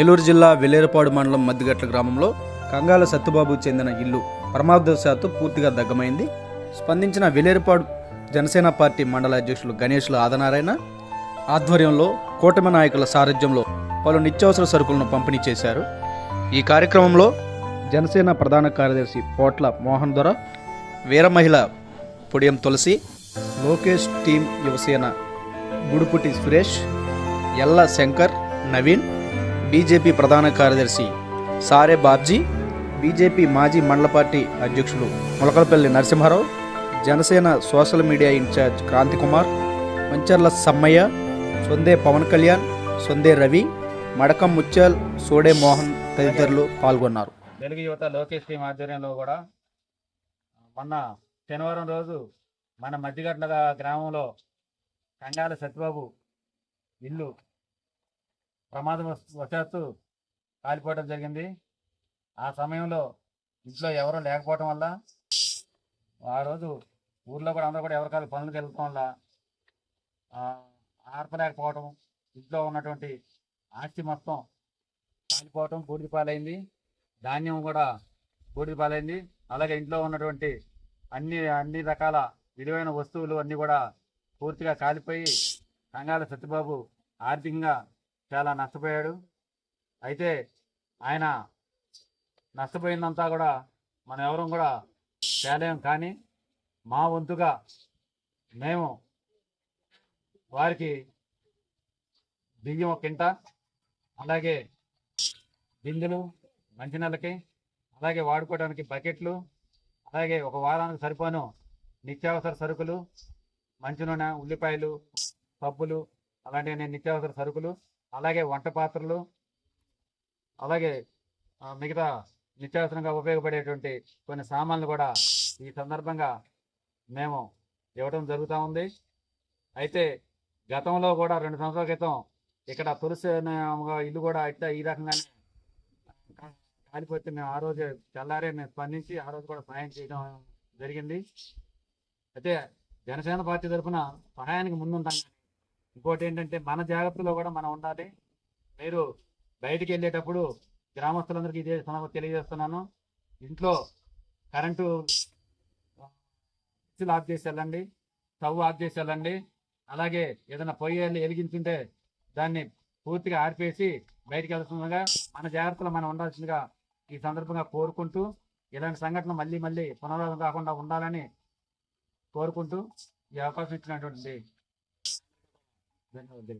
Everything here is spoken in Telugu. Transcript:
ఏలూరు జిల్లా వెల్లేరపాడు మండలం మద్దిగట్ల గ్రామంలో కంగాల సత్తుబాబు చెందిన ఇల్లు ప్రమాదవశాత్తు పూర్తిగా దగ్గమైంది స్పందించిన వెల్లేరపాడు జనసేన పార్టీ మండల అధ్యక్షులు గణేష్లు ఆదనారాయణ ఆధ్వర్యంలో కూటమి నాయకుల సారథ్యంలో పలు నిత్యావసర సరుకులను పంపిణీ చేశారు. ఈ కార్యక్రమంలో జనసేన ప్రధాన కార్యదర్శి పోట్ల మోహన్ దొర వీరమహిళ పొడియం తులసి లోకేష్ టీం యువసేన గుడుపుటి సురేష్ ఎల్ల శంకర్ నవీన్ బీజేపీ ప్రధాన కార్యదర్శి సారే బాబ్జీ బీజేపీ మాజీ మండల పార్టీ అధ్యక్షులు Mulakalapalli Narasimharao Janasena social media incharge Kranthikumar Mancharla Sammaiah Sonde Pawan Kalyan Sonde Ravi Madakam Mutyal Sode Mohan తదితరులు పాల్గొన్నారు. తెలుగు యువత లోకేష్ టీం ఆధ్వర్యంలో కూడా మొన్న శనివారం రోజు మన మధ్యగట్ల గ్రామంలో కంగాల సత్యబాబు ఇల్లు ప్రమాదం వశాత్తు కాలిపోవడం జరిగింది. ఆ సమయంలో ఇంట్లో ఎవరూ లేకపోవడం వల్ల ఆ రోజు ఊర్లో కూడా అందరూ కూడా ఎవరికాలు పనులకు వెళ్ళటం వల్ల ఆర్పలేకపోవటం ఇంట్లో ఉన్నటువంటి ఆస్తి మొత్తం కాలిపోవటం బూడిది పాలైంది. ధాన్యం కూడా బూడిది పాలైంది. అలాగే ఇంట్లో ఉన్నటువంటి అన్ని అన్ని రకాల విలువైన వస్తువులు అన్నీ కూడా పూర్తిగా కాలిపోయి కంగాల సత్యబాబు ఆర్థికంగా చాలా నష్టపోయాడు. అయితే ఆయన నష్టపోయిందంతా కూడా మనం ఎవరం కూడా తేలేం కానీ మా వంతుగా మేము వారికి బియ్యం ఒక కింట అలాగే బిందెలు మంచినీళ్ళకి అలాగే వాడుకోవడానికి బకెట్లు అలాగే ఒక వారానికి సరిపోను నిత్యావసర సరుకులు మంచి నూనె ఉల్లిపాయలు సబ్బులు అలాంటి నిత్యావసర సరుకులు అలాగే వంట పాత్రలు అలాగే మిగతా నిత్యావసరంగా ఉపయోగపడేటువంటి కొన్ని సామాన్లు కూడా ఈ సందర్భంగా మేము ఇవ్వడం జరుగుతూ ఉంది. అయితే గతంలో కూడా రెండు సంవత్సరాల క్రితం ఇక్కడ తులసి అనే ఇల్లు కూడా ఇట్లా ఈ రకంగానే కాలిపోతే మేము ఆ రోజు తెల్లారే మేము స్పందించి ఆ రోజు కూడా సహాయం చేయడం జరిగింది. అయితే జనసేన పార్టీ తరఫున సహాయానికి ముందుంటాం. ఇంకోటి ఏంటంటే మన జాగ్రత్తలో కూడా మనం ఉండాలి. మీరు బయటికి వెళ్ళేటప్పుడు గ్రామస్తులందరికీ ఇదే తెలియజేస్తున్నాను. ఇంట్లో కరెంటు స్విచ్లు ఆఫ్ చేసి వెళ్ళండి స్టవ్ ఆఫ్ చేసి వెళ్ళండి. అలాగే ఏదైనా పొయ్యి వెలిగించుంటే దాన్ని పూర్తిగా ఆర్పేసి బయటికి వెళ్తుండగా మన జాగ్రత్తలు మనం ఉండాల్సిందిగా ఈ సందర్భంగా కోరుకుంటూ ఇలాంటి సంఘటన మళ్ళీ మళ్ళీ పునరావృతం కాకుండా ఉండాలని కోరుకుంటూ ఈ అవకాశం ఇచ్చినటువంటి من 的那个